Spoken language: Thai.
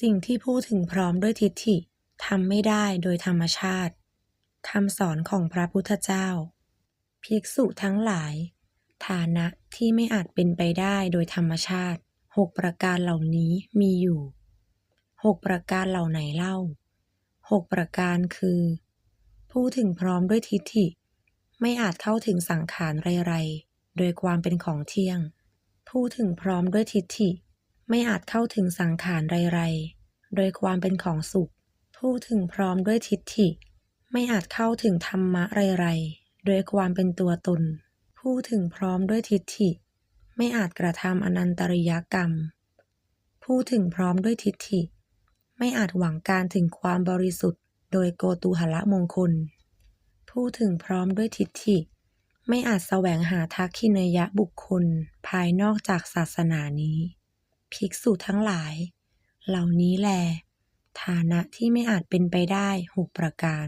สิ่งที่พูดถึงพร้อมด้วยทิฏฐิทำไม่ได้โดยธรรมชาติคำสอนของพระพุทธเจ้า ภิกษุทั้งหลาย ฐานะที่ไม่อาจเป็นไปได้โดยธรรมชาติหกประการเหล่านี้มีอยู่หกประการเหล่าไหนเล่าหกประการคือผู้ถึงพร้อมด้วยทิฏฐิ ไม่อาจเข้าถึงสังขารไรๆ โดยความเป็นของเที่ยง ผู้ถึงพร้อมด้วยทิฏฐิ ไม่อาจเข้าถึงสังขารไรๆ โดยความเป็นของสุข ผู้ถึงพร้อมด้วยทิฏฐิ ไม่อาจเข้าถึงธรรมะไรๆ โดยความเป็นตัวตน ผู้ถึงพร้อมด้วยทิฏฐิ ไม่อาจกระทำอนันตริยกรรม ผู้ถึงพร้อมด้วยทิฏฐิ ไม่อาจหวังการถึงความบริสุทธิ์ โดยโกตุหละมงคล ผู้ถึงพร้อมด้วยทิฏฐิไม่อาจแสวงหาทักขินยะบุคคลภายนอกจากศาสนานี้ ภิกษุทั้งหลาย เหล่านี้แล ฐานะที่ไม่อาจเป็นไปได้หกประการ